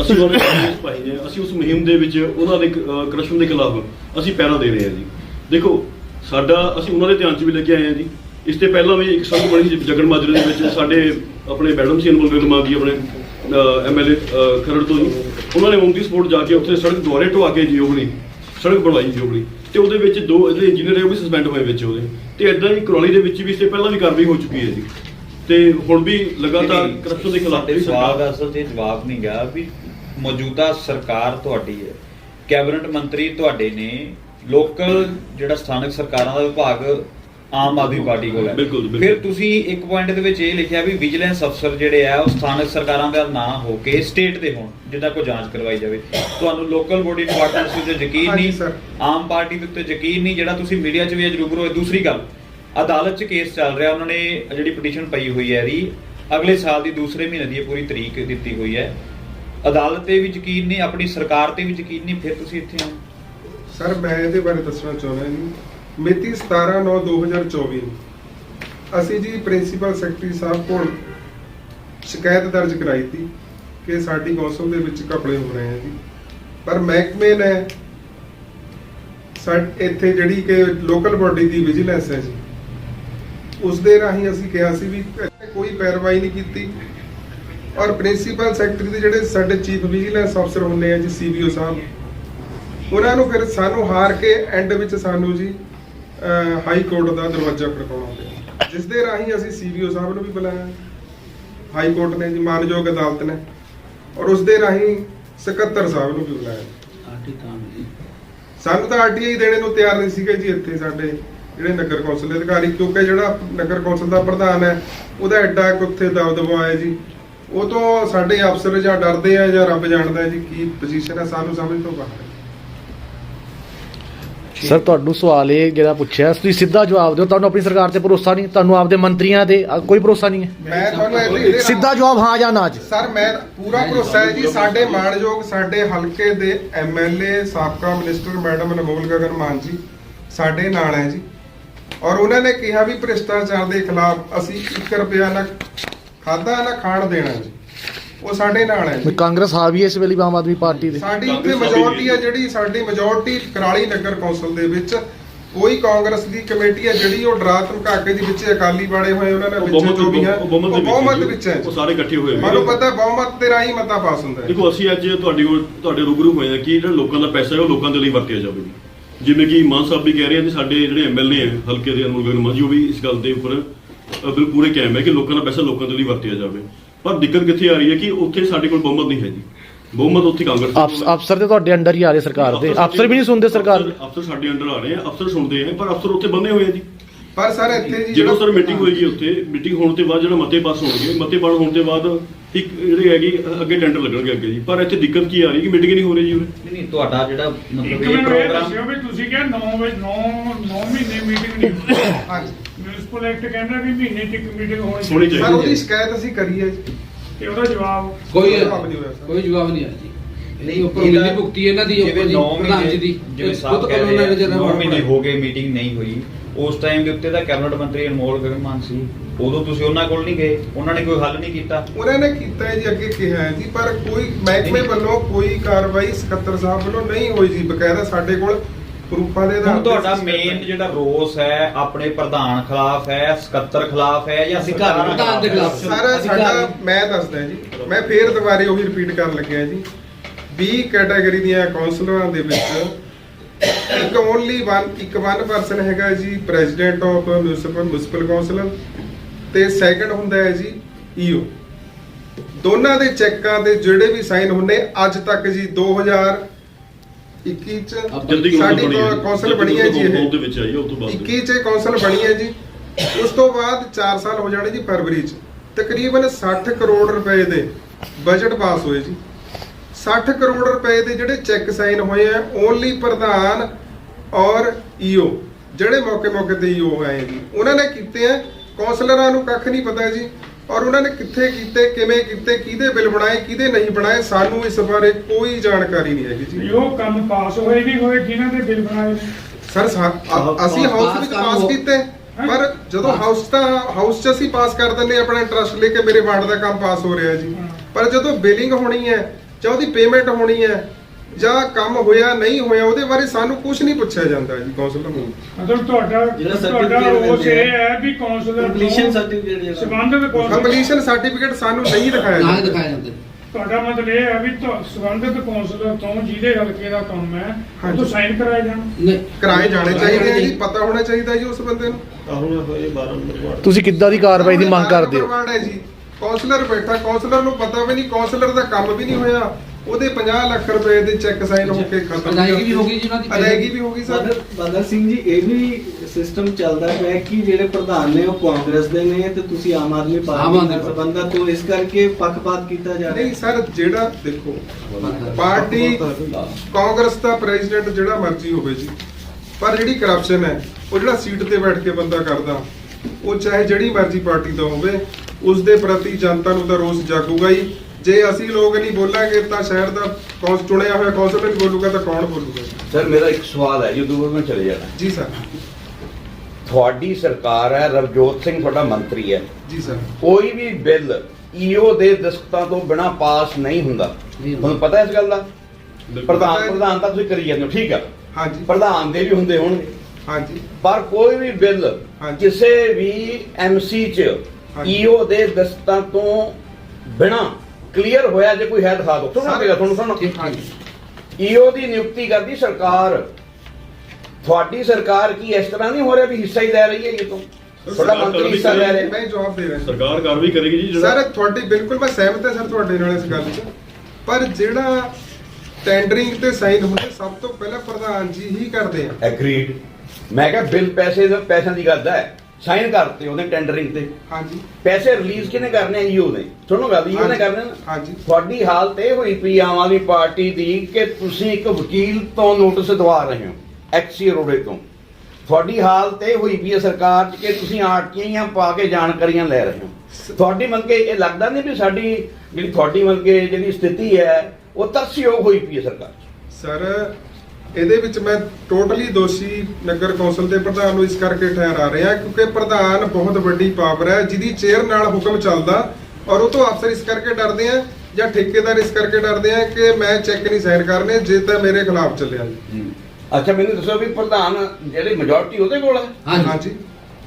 Speaker 5: ਅਸੀਂ ਉਹਨਾਂ ਦੇ ਆਦੇਸ਼ ਪਾਏ ਨੇ ਅਸੀਂ ਉਸ ਮੁਹਿੰਮ ਦੇ ਵਿੱਚ ਉਹਨਾਂ ਦੇ ਕਰਪਸ਼ਨ ਦੇ ਖਿਲਾਫ ਅਸੀਂ ਪੈਰਾ ਦੇ ਰਹੇ ਹਾਂ ਜੀ। ਦੇਖੋ ਸਾਡਾ ਅਸੀਂ ਉਹਨਾਂ ਦੇ ਧਿਆਨ 'ਚ ਵੀ ਲੈ ਕੇ ਆਏ ਹਾਂ ਜੀ। ਇਸ ਤੇ ਪਹਿਲਾਂ ਵੀ ਇੱਕ ਸੜਕ ਬਣੀ ਸੀ ਜਗਨ ਮਾਜਰੇ ਦੇ ਵਿੱਚ ਸਾਡੇ ਆਪਣੇ ਮੈਡਮ ਸੀ ਅਨਮੋਲ ਗਰਮਾ ਜੀ ਆਪਣੇ ਐਮਐਲਏ ਖਰੜ ਤੋਂ ਜੀ। ਉਹਨਾਂ ਨੇ ਦੀ ਸਪੋਰਟ ਜਾ ਕੇ ਉੱਥੇ ਸੜਕ ਦੁਆਰੇ ਢਵਾ ਕੇ ਜੀ ਉਹਨੀ ਸੜਕ ਬਣਵਾਈ ਜੀ ਉਹਨੀ ਤੇ ਉਹਦੇ ਵਿੱਚ ਦੋ ਜਿਹੜੇ ਇੰਜੀਨੀਅਰ ਹੈ ਉਹ ਵੀ ਸਸਪੈਂਡ ਹੋਏ ਵਿੱਚ ਉਹਦੇ। ਤੇ ਇਦਾਂ ਹੀ ਕੁਰਾਲੀ ਦੇ ਵਿੱਚ ਵੀ ਇਸ ਤੇ ਪਹਿਲਾਂ ਵੀ ਕਾਰਵਾਈ ਹੋ ਚੁੱਕੀ ਹੈ ਜੀ। ਤੇ ਹੁਣ ਵੀ ਲਗਾਤਾਰ ਕਰਪਸ਼ਨ ਦੇ ਖਿਲਾਫ ਵੀ ਸਰਕਾਰ
Speaker 3: ਦਾ ਅਸਲ 'ਚ ਜਵਾਬ ਨਹੀਂ ਗਿਆ ਵੀ ਮੌਜੂਦਾ ਸਰਕਾਰ ਤੁਹਾਡੀ ਹੈ। ਕੈਬਨਿਟ ਮੰਤਰੀ ਤੁਹਾਡੇ ਨੇ ਲੋਕਲ ਜਿਹੜਾ ਸਥਾਨਕ ਸਰਕਾਰਾਂ ਦਾ ਵਿਭਾਗ ਆਮ ਆਦਮੀ ਪਾਰਟੀ ਕੋਲ ਹੈ।
Speaker 5: ਬਿਲਕੁਲ।
Speaker 3: ਫਿਰ ਤੁਸੀਂ ਇੱਕ ਪੁਆਇੰਟ ਦੇ ਵਿੱਚ ਇਹ ਲਿਖਿਆ ਵੀ ਵਿਜੀਲੈਂਸ ਅਫਸਰ ਜਿਹੜੇ ਆ ਉਹ ਸਥਾਨਕ ਸਰਕਾਰਾਂ ਦਾ ਨਾ ਹੋ ਕੇ ਸਟੇਟ ਦੇ ਹੋਣ ਜਿੱਦਾਂ ਕੋਈ ਜਾਂਚ ਕਰਵਾਈ ਜਾਵੇ। ਤੁਹਾਨੂੰ ਲੋਕਲ ਬੋਡੀ ਡਿਪਾਰਟਮੈਂਟਸ ਉੱਤੇ ਯਕੀਨ ਨਹੀਂ। ਆਮ ਪਾਰਟੀ ਦੇ ਉੱਤੇ ਯਕੀਨ ਨਹੀਂ ਜਿਹੜਾ ਤੁਸੀਂ ਮੀਡੀਆ 'ਚ ਵੀ ਅੱਜ ਰੂਬਰੂ ਹੋਏ ਦੂਸਰੀ ਗੱਲ ਅਦਾਲਤ 'ਚ ਕੇਸ ਚੱਲ ਰਿਹਾ ਉਹਨਾਂ ਨੇ ਜਿਹੜੀ ਪਟੀਸ਼ਨ ਪਈ ਹੋਈ ਹੈ ਇਹਦੀ ਅਗਲੇ ਸਾਲ ਦੀ ਦੂਸਰੇ ਮਹੀਨੇ ਦੀ ਇਹ ਪੂਰੀ ਤਰੀਕ ਦਿੱਤੀ ਹੋਈ ਹੈ। ਅਦਾਲਤ ਤੇ ਵੀ ਯਕੀਨ ਨਹੀਂ ਆਪਣੀ ਸਰਕਾਰ ਤੇ ਵੀ ਯਕੀਨ ਨਹੀਂ ਫਿਰ ਤੁਸੀਂ ਇੱਥੇ ਆਏ
Speaker 2: ਸਰ ਮੈਂ ਇਹਦੇ ਬਾਰੇ ਦੱਸਣਾ ਚਾਹੁੰਦਾ ਜੀ। ਮਿਤੀ 17/9/2024 ਅਸੀਂ ਜੀ ਪ੍ਰਿੰਸੀਪਲ ਸੈਕਟਰੀ ਸਾਹਿਬ ਕੋਲ ਸ਼ਿਕਾਇਤ ਦਰਜ ਕਰਾਈ ਸੀ ਕਿ ਸਾਡੀ ਕੌਂਸਲ ਦੇ ਵਿੱਚ ਘਪਲੇ ਹੋ ਰਹੇ ਆ ਜੀ। ਪਰ ਮਹਿਕਮੇ ਨੇ ਸਾਡ ਇੱਥੇ ਜਿਹੜੀ ਕਿ ਲੋਕਲ ਬਾਡੀ ਦੀ ਵਿਜੀਲੈਂਸ ਹੈ ਜੀ, ਉਸ ਦੇ ਰਾਹੀਂ ਅਸੀਂ ਕਿਹਾ ਸੀ ਵੀ ਕੋਈ ਪੈਰਵਾਈ ਨਹੀਂ ਕੀਤੀ ਔਰ ਪ੍ਰਿੰਸੀਪਲ ਸੈਕਟਰੀ ਦੇ ਜਿਹੜੇ ਸਾਡੇ ਚੀਫ ਵਿਜੀਲੈਂਸ ਅਫਸਰ ਹੁੰਦੇ ਆ ਜੀ ਸੀਬੀਓ ਸਾਹਿਬ, ਉਹਨਾਂ ਨੂੰ ਫਿਰ ਸਾਨੂੰ ਹਾਰ ਕੇ ਐਂਡ ਵਿੱਚ ਸਾਨੂੰ ਜੀ ਹਾਈ ਕੋਰਟ ਦਾ ਦਰਵਾਜ਼ਾ ਖੜਕਾਉਣਾ ਪਿਆ। ਜਿਸ ਦੇ ਰਾਹੀਂ ਅਸੀਂ ਸੀਬੀਓ ਸਾਹਿਬ ਨੂੰ ਵੀ ਬੁਲਾਇਆ। ਹਾਈ ਕੋਰਟ ਨੇ ਜੀ ਮਾਨਯੋਗ ਅਦਾਲਤ ਨੇ ਔਰ ਉਸ ਦੇ ਰਾਹੀਂ ਸਕੱਤਰ ਸਾਹਿਬ ਨੂੰ ਵੀ ਬੁਲਾਇਆ। ਸਾਨੂੰ ਤਾਂ ਆਰਟੀਆਈ ਦੇਣੇ ਨੂੰ ਤਿਆਰ ਨਹੀਂ ਸੀਗੇ ਜੀ ਇੱਥੇ ਸਾਡੇ ਜਿਹੜੇ ਨਗਰ ਕੌਂਸਲ ਦੇ ਅਧਿਕਾਰੀ ਕਿਉਂਕਿ ਜਿਹੜਾ ਨਗਰ ਕੌਂਸਲ ਦਾ ਪ੍ਰਧਾਨ ਹੈ ਉਹਦਾ ਐਡਾ ਕੁ ਉੱਥੇ ਦਬਦਬਾ ਹੈ ਜੀ। ਉਹ ਤੋਂ ਸਾਡੇ ਅਫਸਰ ਜਾਂ ਡਰਦੇ ਆ ਜਾਂ ਰੱਬ ਜਾਣਦਾ ਜੀ ਕੀ ਪੋਜੀਸ਼ਨ ਹੈ ਸਾਨੂੰ ਸਮਝ ਤੋਂ ਬਾਹਰ
Speaker 6: ਸਰ ਤੁਹਾਨੂੰ ਸਵਾਲ ਇਹ ਜਿਹੜਾ ਪੁੱਛਿਆ ਤੁਸੀਂ ਸਿੱਧਾ ਜਵਾਬ ਦਿਓ। ਤੁਹਾਨੂੰ ਆਪਣੀ ਸਰਕਾਰ ਤੇ ਭਰੋਸਾ ਨਹੀਂ ਤੁਹਾਨੂੰ ਆਪਦੇ ਮੰਤਰੀਆਂ ਤੇ ਅ, ਕੋਈ ਭਰੋਸਾ ਨਹੀਂ ਹੈ।
Speaker 2: ਮੈਂ ਤੁਹਾਨੂੰ
Speaker 6: ਸਿੱਧਾ ਜਵਾਬ ਹਾਂ ਜਾਂ ਨਾ ਜੀ।
Speaker 2: ਸਰ ਮੈਂ ਪੂਰਾ ਭਰੋਸਾ ਹੈ ਜੀ ਸਾਡੇ ਮਾਣਯੋਗ ਸਾਡੇ ਹਲਕੇ ਦੇ ਐਮਐਲਏ ਸਾਬਕਾ ਮਿਨਿਸਟਰ ਮੈਡਮ ਅਨਮੋਲ ਗਗਨ ਮਾਨ ਜੀ ਸਾਡੇ ਨਾਲ ਹੈ ਜੀ। ਔਰ ਉਹਨਾਂ ਨੇ ਕਿਹਾ ਵੀ ਭ੍ਰਿਸ਼ਟਾਚਾਰ ਦੇ ਖਿਲਾਫ ਅਸੀਂ 1 ਰੁਪਿਆ ਨਾ ਖਾਦਾ ਨਾ ਖਾਣ ਦੇਣਾ ਜੀ। ਉਹ ਸਾਡੇ ਨਾਲ ਹੈ ਜੀ।
Speaker 6: ਕਾਂਗਰਸ ਹਾਵੀ ਹੈ ਇਸ ਵੇਲੇ ਆਮ ਆਦਮੀ ਪਾਰਟੀ ਦੇ।
Speaker 2: ਸਾਡੀ ਇੱਥੇ ਮੈਜੋਰਟੀ ਹੈ। ਜਿਹੜੀ ਸਾਡੀ ਮੈਜੋਰਟੀ ਕਰਾਲੀ ਨਗਰ ਕੌਂਸਲ ਦੇ ਵਿੱਚ। ਕੋਈ ਕਾਂਗਰਸ ਦੀ ਕਮੇਟੀ ਹੈ ਜਿਹੜੀ ਉਹ ਡਰਾ ਧਮਕਾ ਕੇ ਦੀ ਵਿੱਚ ਅਕਾਲੀ ਬਾੜੇ ਹੋਏ ਉਹਨਾਂ ਨੇ
Speaker 5: ਉਹ
Speaker 2: ਵਿੱਚ ਜੋ ਵੀ ਹੈ
Speaker 5: ਉਹ ਬਹੁਮਤ ਦੇ
Speaker 2: ਉਹ ਬਹੁਮਤ
Speaker 5: ਵਿੱਚ
Speaker 2: ਵਿੱਚ ਹੈ
Speaker 5: ਉਹ ਸਾਰੇ ਇਕੱਠੇ ਹੋਏ ਹੋਏ
Speaker 2: ਮੈਨੂੰ। ਪਤਾ ਬਹੁਮਤ ਦੇ ਰਾਹੀਂ ਮਤਾ ਪਾਸ ਹੁੰਦਾ ਹੈ।
Speaker 5: ਦੇਖੋ ਅਸੀਂ ਅੱਜ ਤੁਹਾਡੇ ਕੋਲ ਤੁਹਾਡੇ ਰੂਬਰੂ ਹੋਏ ਹਾਂ ਕਿ ਜਿਹੜਾ ਲੋਕਾਂ ਦਾ ਪੈਸਾ ਹੈ ਉਹ ਲੋਕਾਂ ਦੇ ਲਈ ਵਰਤਿਆ ਜਾਵੇ ਜਿਵੇਂ ਕਿ ਮਾਨ ਸਾਹਿਬ ਵੀ ਕਹਿ ਰਹੇ ਆ ਕਿ ਸਾਡੇ ਜਿਹੜੇ ਐਮਐਲਏ ਹੈ ਹਲਕੇ ਦੇ ਅਨਮੋਲ ਗਗਨ ਉਹ ਵੀ ਇਸ ਗੱਲ ਦੇ ਉੱਪਰ ਅ, ਬਿਲਕੁਲ ਪੂਰੇ ਕਾਇਮ ਹੈ ਕਿ ਲੋਕਾਂ ਦਾ ਪੈਸਾ ਲੋਕਾਂ ਦੇ ਲਈ ਵਰਤਿਆ ਜਾਵੇ। ਪਰ ਦਿੱਕਤ ਕਿੱਥੇ ਆ ਰਹੀ ਹੈ ਕਿ ਉੱਥੇ ਸਾਡੇ ਕੋਲ ਬਹੁਮਤ ਨਹੀਂ ਹੈ ਜੀ ਬਹੁਮਤ ਉੱਥੇ ਕਾਂਗਰਸ ਦੀ
Speaker 6: ਅਫਸ- ਅਫਸਰ ਤੇ ਤੁਹਾਡੇ ਅੰਡਰ ਹੀ ਆ ਰਹੇ ਸਰਕਾਰ ਦੇ। ਅਫਸਰ ਵੀ ਨਹੀਂ ਸੁਣਦੇ ਸਰਕਾਰ। ਦੇ
Speaker 5: ਅਫਸਰ- ਅਫਸਰ ਸਾਡੇ ਅੰਡਰ ਆ ਰਹੇ ਆ ਅਫਸਰ ਸੁਣਦੇ ਆ ਪਰ ਅਫਸਰ ਉੱਥੇ ਬੰਨੇ ਹੋਏ ਆ ਜੀ।
Speaker 2: ਪਰ ਸਰ ਇੱਥੇ ਜੀ
Speaker 5: ਜਦੋਂ ਸਰ ਮੀਟਿੰਗ ਹੋਏਗੀ ਉੱਥੇ ਮੀਟਿੰਗ ਹੋਣ ਤੋਂ ਬਾਅਦ ਜਿਹੜਾ ਮਤੇ ਪਾਸ ਹੋਣਗੇ ਮਤੇ ਪਾਸ ਹੋਣ ਤੋਂ ਬਾਅਦ ਇੱਕ ਜਿਹੜੇ ਹੈਗੀ ਅੱਗੇ ਟੈਂਡਰ ਲੱਗਣਗੇ ਅੱਗੇ ਜੀ। ਪਰ ਇੱਥੇ ਦਿੱਕਤ ਕੀ ਆ ਰਹੀ ਕਿ ਮੀਟਿੰਗ ਨਹੀਂ ਹੋ ਰਹੀ ਜੀ ਉਰੇ?
Speaker 3: ਨਹੀਂ ਨਹੀਂ ਤੁਹਾਡਾ ਜਿਹੜਾ
Speaker 7: ਇੱਕ
Speaker 3: ਮਤਲਬ ਇਹ
Speaker 7: ਮੈਨੂੰ ਇਹ
Speaker 3: ਪ੍ਰੋਗਰਾਮ
Speaker 7: ਦੱਸਿਓ ਵੀ ਤੁਸੀਂ ਕਿਹਾ 9 ਵਜੇ 9 9 ਮਹੀਨੇ ਮੀਟਿੰਗ ਨਹੀਂ ਹੋਣੀ
Speaker 2: ਹਾਂਜੀ।
Speaker 7: ਮਿਊਨਿਸਪਲ ਐਕਟ ਕਹਿੰਦਾ ਵੀ ਮਹੀਨੇ ਚ ਇੱਕ ਮੀਟਿੰਗ ਹੋਣੀ
Speaker 5: ਹੋਣੀ
Speaker 7: ਚਾਹੀਦੀ।
Speaker 2: ਸਰ ਉਹਦੀ ਸ਼ਿਕਾਇਤ ਅਸੀਂ ਕਰੀ ਹੈ ਜੀ।
Speaker 7: ਤੇ ਉਹਦਾ ਜਵਾਬ
Speaker 8: ਕੋਈ
Speaker 2: ਜਵਾਬ ਨਹੀਂ ਹੋਇਆ ਸਰ।
Speaker 8: ਕੋਈ ਜਵਾਬ ਨਹੀਂ ਆਇਆ ਜੀ।
Speaker 3: ਨਹੀਂ,
Speaker 8: ਉੱਪਰ
Speaker 3: ਇਹਦਾ-
Speaker 8: ਮਿਲੀ ਭੁਗਤੀ ਇਹਨਾਂ ਦੀ ਉੱਪਰ
Speaker 3: ਜਿਵੇਂ
Speaker 8: ਜੀ
Speaker 3: ਨੌ
Speaker 8: ਪ੍ਰਧਾਨ ਜੀ
Speaker 3: ਮਹੀਨੇ
Speaker 8: ਦੀ।
Speaker 3: ਜਿਵੇਂ ਸਾਹਿਬ
Speaker 8: ਖੁਦ
Speaker 3: ਕਹਿ
Speaker 8: ਉਹਨਾਂ ਨੇ
Speaker 3: ਰਹੇ
Speaker 8: ਜਿਹੜਾ
Speaker 3: 9 ਮਹੀਨੇ ਹੋ ਗਏ ਮੀਟਿੰਗ ਨਹੀਂ ਹੋਈ। ਉਸ ਟਾਈਮ ਦੇ ਉੱਤੇ ਤਾਂ ਕੈਬਨਿਟ ਮੰਤਰੀ ਅਨਮੋਲ ਗਗਨ ਮਾਨ ਸੀ। ਉਦੋਂ ਤੁਸੀਂ ਉਹਨਾਂ ਕੋਲ ਨਹੀਂ ਗਏ ਉਹਨਾਂ ਨੇ ਕੋਈ ਹੱਲ ਨਹੀਂ ਕੀਤਾ।
Speaker 2: ਉਹਨਾਂ ਨੇ ਕੀਤਾ ਹੈ ਜੀ ਅੱਗੇ ਕਿਹਾ ਹੈ ਜੀ ਪਰ ਕੋਈ ਮਹਿਕਮੇ ਵੱਲੋਂ ਕੋਈ ਕਾਰਵਾਈ ਸਕੱਤਰ ਸਾਹਿਬ ਵੱਲੋਂ ਨਹੀਂ ਹੋਈ ਜੀ ਬਕਾਇਦਾ ਸਾਡੇ ਕੋਲ ਪ੍ਰੂਫਾਂ ਦੇ ਆਧਾਰ
Speaker 3: ਹੁਣ
Speaker 2: ਤੇ
Speaker 3: ਤੁਹਾਡਾ
Speaker 2: ਅਸੀਂ
Speaker 3: ਮੇਨ ਜਿਹੜਾ ਰੋਸ ਹੈ ਆਪਣੇ ਪ੍ਰਧਾਨ ਖਿਲਾਫ ਹੈ ਸਕੱਤਰ ਖਿਲਾਫ ਹੈ ਜਾਂ ਸਰਕਾਰ
Speaker 8: ਪ੍ਰਧਾਨ ਦੇ ਖਿਲਾਫ।
Speaker 2: ਸਾਰਾ ਸਾਡਾ ਮੈਂ ਦੱਸਦਾ ਜੀ ਮੈਂ ਫੇਰ ਦੁਬਾਰੇ ਉਹੀ ਰਿਪੀਟ ਕਰਨ ਲੱਗਿਆ ਜੀ। 20 ਕੈਟਾਗਰੀ ਦੀਆਂ ਕਾਉਂਸਲਰਾਂ ਦੇ ਵਿੱਚ ਇੱਕ ਓਨਲੀ ਵਨ ਇੱਕ ਵਨ ਪਰਸਨ ਹੈਗਾ ਜੀ president of municipal municipal council ਤੇ ਸੈਕੰਡ ਹੁੰਦਾ ਹੈ ਜੀ ਈਓ ਦੋਨਾਂ ਦੇ ਚੈੱਕਾਂ ਤੇ ਜਿਹੜੇ ਵੀ ਸਾਈਨ ਹੁੰਨੇ ਅੱਜ ਤੱਕ ਜੀ 2021 ਚ
Speaker 5: ਜਲਦੀ
Speaker 2: ਸਾਡੀ
Speaker 5: ਬਣੀ ਹੈ।
Speaker 2: ਕੌਂਸਲ ਬਣੀ ਹੈ ਜੀ ਇਹ।
Speaker 5: ਕੌਂਸਲ ਦੇ ਵਿੱਚ ਆਈ ਹੈ ਉਸ ਤੋਂ ਬਾਅਦ।
Speaker 2: 21 ਚ ਕੌਂਸਲ ਬਣੀ ਹੈ ਜੀ। ਉਸ ਤੋਂ ਬਾਅਦ 4 ਸਾਲ ਹੋ ਜਾਣੇ ਜੀ ਫਰਵਰੀ ਚ। ਤਕਰੀਬਨ 60 ਕਰੋੜ ਰੁਪਏ ਦੇ ਬਜਟ ਪਾਸ ਹੋਏ ਜੀ। 60 ਕਰੋੜ ਰੁਪਏ ਦੇ ਜਿਹੜੇ ਚੈੱਕ ਸਾਈਨ ਹੋਏ ਆ ਓਨਲੀ ਪ੍ਰਧਾਨ ਔਰ ਈਓ ਜਿਹੜੇ ਮੌਕੇ ਮੌਕੇ ਤੇ ਈਓ ਆਏ ਜੀ। ਉਹਨਾਂ ਨੇ ਕੀਤੇ ਆ। ਕੌਂਸਲਰਾਂ ਨੂੰ ਕੱਖ ਨਹੀਂ ਪਤਾ ਜੀ। ਔਰ ਉਹਨਾਂ ਨੇ ਕਿੱਥੇ ਕੀਤੇ ਕਿਵੇਂ ਕੀਤੇ ਕਿਹਦੇ ਬਿੱਲ ਬਣਾਏ ਕਿਹਦੇ ਨਹੀਂ ਬਣਾਏ ਸਾਨੂੰ ਇਸ ਬਾਰੇ ਕੋਈ ਜਾਣਕਾਰੀ ਨਹੀਂ ਹੈਗੀ ਜੀ।
Speaker 7: ਉਹ ਕੰਮ ਪਾਸ ਹੋਏ ਨਹੀਂ ਹੋਏ ਕਿਹਨਾਂ ਦੇ ਬਿੱਲ ਬਣਾਏ
Speaker 2: ਸਰ ਸਾ- ਅ- ਅਸੀਂ ਹਾਊਸ ਵਿੱਚ
Speaker 8: ਪਾਸ
Speaker 2: ਕੀਤੇ ਪਰ ਜਦੋਂ ਹਾਊਸ ਤਾਂ ਹਾਊਸ 'ਚ ਅਸੀਂ ਪਾਸ ਕਰ ਦਿੰਦੇ ਹਾਂ ਆਪਣਾ ਇੰਟਰਸਟ ਲੈ ਕੇ ਮੇਰੇ ਵਾਰਡ ਦਾ ਕੰਮ ਪਾਸ ਹੋ ਰਿਹਾ ਜੀ। ਪਰ ਜਦੋਂ ਬਿਲਿੰਗ ਹੋਣੀ ਹੈ ਜਾਂ ਉਹਦੀ ਪੇਮੈਂਟ ਹੋਣੀ ਹੈ ਜਾਂ ਕੰਮ ਹੋਇਆ ਨਹੀਂ ਹੋਇਆ ਉਹਦੇ ਬਾਰੇ ਸਾਨੂੰ ਕੁਝ ਨਹੀਂ ਪੁੱਛਿਆ ਜਾਂਦਾ ਜੀ ਕੌਂਸਲਰ ਨੂੰ।
Speaker 7: ਮਤਲਬ ਤੁਹਾਡਾ
Speaker 4: ਜਿਹੜਾ
Speaker 7: ਤੁਹਾਡਾ
Speaker 4: certificate
Speaker 7: ਰੋਸ ਇਹ ਹੈ ਵੀ ਕੌਂਸਲਰ
Speaker 4: ਕੰਪਲੀਸ਼ਨ ਸਰਟੀਫਿਕੇਟ ਜਿਹੜਾ।
Speaker 7: ਸੰਬੰਧਿਤ ਕੌਂਸਲਰ
Speaker 2: ਕੰਪਲੀਸ਼ਨ ਸਰਟੀਫਿਕੇਟ ਸਾਨੂੰ ਨਹੀਂ ਦਿਖਾਇਆ
Speaker 8: ਨਾ ਹੀ
Speaker 2: ਜਾਂਦਾ।
Speaker 8: ਦਿਖਾਇਆ ਜਾਂਦਾ।
Speaker 7: ਤੁਹਾਡਾ ਮਤਲਬ ਇਹ ਹੈ ਵੀ ਤੁਹਾ- ਸੰਬੰਧਿਤ ਕੌਂਸਲਰ ਤੋਂ ਜਿਹਦੇ ਹਲਕੇ ਦਾ ਕੰਮ ਹੈ ਉਹ
Speaker 2: ਹਾਂਜੀ।
Speaker 7: ਤੋਂ ਸਾਈਨ ਕਰਾਏ ਜਾਣ।
Speaker 8: ਨਹੀਂ।
Speaker 2: ਕਰਾਏ ਜਾਣੇ ਚਾਹੀਦੇ ਆ ਜੀ ਪਤਾ ਹੋਣਾ ਚਾਹੀਦਾ ਜੀ ਉਸ ਬੰਦੇ ਨੂੰ।
Speaker 6: ਤੁਸੀਂ ਕਿੱਦਾਂ ਦੀ ਕਾਰਵਾਈ ਦੀ ਮੰਗ ਕਰਦੇ ਹੋ?
Speaker 2: ਵਾਰਡ ਹੈ ਜੀ। ਕੌਂਸਲਰ ਬੈਠਾ ਕੌਂਸਲਰ ਨੂੰ ਪਤਾ ਵੀ ਨਹੀਂ ਕੌਂਸਲਰ ਦਾ ਕੰਮ ਵੀ ਨਹੀਂ ਹੋਇਆ। ਉਹਦੇ 50 ਲੱਖ ਰੁਪਏ ਦੇ ਚੈੱਕ ਸਾਈਨ ਹੋ ਕੇ ਖਤਮ
Speaker 8: ਅਦਾਇਗੀ ਵੀ ਹੋ ਗਈ ਜੀ ਉਹਨਾਂ ਦੀ
Speaker 2: ਅਦਾਇਗੀ ਵੀ ਹੋ ਗਈ ਸਰ।
Speaker 4: ਬਾਦਲ ਬਾਦਲ ਸਿੰਘ ਜੀ ਇਹ ਵੀ ਸਿਸਟਮ ਚੱਲਦਾ ਪਿਆ ਕਿ ਜਿਹੜੇ ਪ੍ਰਧਾਨ ਨੇ ਉਹ ਕਾਂਗਰਸ ਦੇ ਨੇ ਤੇ ਤੁਸੀਂ ਆਮ ਆਦਮੀ
Speaker 8: ਆਮ
Speaker 4: ਪਾਰਟੀ
Speaker 8: ਆਦਮੀ
Speaker 4: ਨਾਲ ਸੰਬੰਧਤ ਤੋਂ ਇਸ ਕਰਕੇ ਪੱਖਪਾਤ ਕੀਤਾ ਜਾ ਰਿਹਾ।
Speaker 2: ਨਹੀਂ ਸਰ ਜਿਹੜਾ ਦੇਖੋ ਪਾਰਟੀ ਕਾਂਗਰਸ ਦਾ ਪ੍ਰੈਜ਼ੀਡੈਂਟ ਜਿਹੜਾ ਮਰਜ਼ੀ ਹੋਵੇ ਜੀ ਪਰ ਜਿਹੜੀ ਕਰਪਸ਼ਨ ਹੈ ਉਹ ਜਿਹੜਾ ਸੀਟ ਤੇ ਬੈਠ ਕੇ ਬੰਦਾ ਕਰਦਾ ਉਹ ਚਾਹੇ ਜਿਹੜੀ ਮਰਜ਼ੀ ਪਾਰਟੀ ਦਾ ਹੋਵੇ ਉਸ ਦੇ ਪ੍ਰਤੀ ਜਨਤਾ ਨੂੰ ਤਾਂ ਰੋਸ ਜਾਗੂਗਾ ਹੀ। ਜੇ ਅਸੀਂ ਲੋਕ ਨਹੀਂ ਬੋਲਾਂਗੇ ਤਾਂ ਸ਼ਹਿਰ ਦਾ ਕੌਂਸ ਚੁਣਿਆ ਹੋਇਆ ਕੌਂਸਲਰ ਨਹੀਂ ਬੋਲੂਗਾ ਤਾਂ ਕੌਣ ਬੋਲੂਗਾ?
Speaker 9: ਸਰ ਮੇਰਾ ਇੱਕ ਸਵਾਲ ਹੈ ਜਦੋਂ ਮੈਂ ਚਲੇ ਜਾਣਾ।
Speaker 2: ਜੀ ਸਰ।
Speaker 9: ਤੁਹਾਡੀ ਸਰਕਾਰ ਹੈ ਰਵਜੋਤ ਸਿੰਘ ਤੁਹਾਡਾ ਮੰਤਰੀ ਹੈ।
Speaker 2: ਜੀ ਸਰ।
Speaker 9: ਕੋਈ ਵੀ ਬਿੱਲ ਈਓ ਦੇ ਦਸਤਖਤਾਂ ਤੋਂ ਬਿਨਾ ਪਾਸ ਨਹੀਂ ਹੁੰਦਾ। ਤੁਹਾਨੂੰ ਪਤਾ ਇਸ ਗੱਲ ਦਾ? ਪ੍ਰਧਾਨ। ਪ੍ਰਧਾਨ ਤਾਂ ਤੁਸੀਂ ਕਰੀ ਜਾਂਦੇ ਹੋ ਠੀਕ ਆ?
Speaker 2: ਹਾਂਜੀ।
Speaker 9: ਪ੍ਰਧਾਨ ਦੇ ਵੀ ਹੁੰਦੇ ਹੋਣਗੇ।
Speaker 2: ਹਾਂਜੀ।
Speaker 9: ਪਰ ਕੋਈ ਵੀ ਬਿੱਲ। ਕਿਸੇ ਵੀ ਐਮਸੀ ਚ। ਈਓ ਦੇ ਦਸਤਖਤਾਂ ਤੋਂ ਬਿਨਾ ਕਲੀਅਰ ਹੋਇਆ ਜੇ ਕੋਈ ਹੈ ਦਿਖਾ ਦਿਓ। ਸੁਣੋ
Speaker 2: ਸਰ-
Speaker 9: ਮੇਰਾ ਤੁਹਾਨੂੰ ਸੁਣੋ।
Speaker 2: ਹਾਂਜੀ
Speaker 9: ਈਓ ਦੀ ਨਿਯੁਕਤੀ ਕਰਦੀ ਸਰਕਾਰ। ਤੁਹਾਡੀ ਸਰਕਾਰ ਕੀ ਇਸ ਤਰ੍ਹਾਂ ਨਹੀਂ ਹੋ ਰਿਹਾ ਵੀ ਹਿੱਸਾ ਹੀ ਲੈ ਰਹੀ ਹੈ ਇਹ ਤੋਂ? ਤੁਹਾਡਾ ਮੰਤਰੀ ਹਿੱਸਾ ਲੈ ਰਿਹਾ।
Speaker 2: ਮੈਂ ਜਵਾਬ ਦੇ ਰਿਹਾ
Speaker 5: ਸਰਕਾਰ ਕਾਰਵਾਈ ਕਰੇਗੀ ਜੀ ਜਿਹੜਾ
Speaker 2: ਸਰ ਤੁਹਾਡੀ ਬਿਲਕੁਲ ਮੈਂ ਸਹਿਮਤ ਹਾਂ ਸਰ ਤੁਹਾਡੇ ਨਾਲ ਇਸ ਗੱਲ 'ਚ। ਪਰ ਜਿਹੜਾ ਟੈਂਡਰਿੰਗ ਤੇ ਸਾਈਨ ਹੁੰਦੇ ਸਭ ਤੋਂ ਪਹਿਲਾਂ ਪ੍ਰਧਾਨ ਜੀ ਹੀ ਕਰਦੇ ਆ।
Speaker 9: ਐਗਰੀਡ ਮੈਂ ਕਿਹਾ ਬਿੱਲ ਪੈਸੇ ਦਾ ਪੈਸਿਆਂ ਦੀ ਗੱਲ ਹੈ। ਸਾਈਨ ਕਰਤੇ ਉਹਨੇ ਟੈਂਡਰਿੰਗ ਤੇ।
Speaker 2: ਹਾਂਜੀ।
Speaker 9: ਪੈਸੇ ਰਿਲੀਜ਼ ਕਿਹਨੇ ਕਰਨੇ ਆ? ਈਓ ਨੇ। ਸੁਣੋ ਗੱਲ ਨੇ ਕਰਨੇ ਨਾ?
Speaker 2: ਹਾਂਜੀ।
Speaker 9: ਤੁਹਾਡੀ ਹਾਲਤ ਇਹ ਹੋਈ ਪਈ ਆਮ ਆਦਮੀ ਪਾਰਟੀ ਦੀ ਕਿ ਤੁਸੀਂ ਇੱਕ ਵਕੀਲ ਤੋਂ ਨੋਟਿਸ ਦਵਾ ਰਹੇ ਹੋ ਐਕਸੀ ਰੋੜੇ ਤੋਂ। ਤੁਹਾਡੀ ਹਾਲਤ ਇਹ ਹੋਈ ਪਈ ਹੈ ਸਰਕਾਰ 'ਚ ਕਿ ਤੁਸੀਂ ਆਰਟੀਆਂ ਪਾ ਕੇ ਜਾਣਕਾਰੀਆਂ ਲੈ ਰਹੇ ਹੋ। ਤੁਹਾਡੀ ਮਤਲਬ ਕਿ ਇਹ ਲੱਗਦਾ ਨਹੀਂ ਵੀ ਸਾਡੀ ਜਿਹੜੀ ਤੁਹਾਡੀ ਮਤਲਬ ਕਿ ਜਿਹੜੀ ਸਥਿਤੀ ਹੈ ਉਹ ਤਰਸਯੋਗ ਹੋਈ ਪਈ ਹੈ ਸਰਕਾਰ 'ਚ।
Speaker 2: ਸਰ ਇਹਦੇ ਵਿੱਚ ਮੈਂ ਟੋਟਲੀ ਦੋਸ਼ੀ ਨਗਰ ਕੌਂਸਲ ਦੇ ਪ੍ਰਧਾਨ ਨੂੰ ਇਸ ਕਰਕੇ ਠਹਿਰਾ ਰਿਹਾ ਕਿਉਂਕਿ ਪ੍ਰਧਾਨ ਬਹੁਤ ਵੱਡੀ ਪਾਵਰ ਹੈ ਜਿਹਦੀ ਚੇਅਰ ਨਾਲ ਹੁਕਮ ਚੱਲਦਾ ਔਰ ਉਹ ਤੋਂ ਅਫਸਰ ਇਸ ਕਰਕੇ ਡਰਦੇ ਆ ਜਾਂ ਠੇਕੇਦਾਰ ਇਸ ਕਰਕੇ ਡਰਦੇ ਆ ਕਿ ਮੈਂ ਚੈੱਕ ਨਹੀਂ ਸਾਈਨ ਕਰਨੇ ਜੇ ਤਾਂ ਮੇਰੇ ਖਿਲਾਫ ਚੱਲਿਆ ਜੀ।
Speaker 9: ਅੱਛਾ ਮੈਨੂੰ ਦੱਸੋ ਵੀ ਪ੍ਰਧਾਨ ਜਿਹੜੀ ਮੈਜੋਰਟੀ ਉਹਦੇ ਕੋਲ ਹੈ?
Speaker 8: ਹਾਂਜੀ।
Speaker 2: ਹਾਂਜੀ।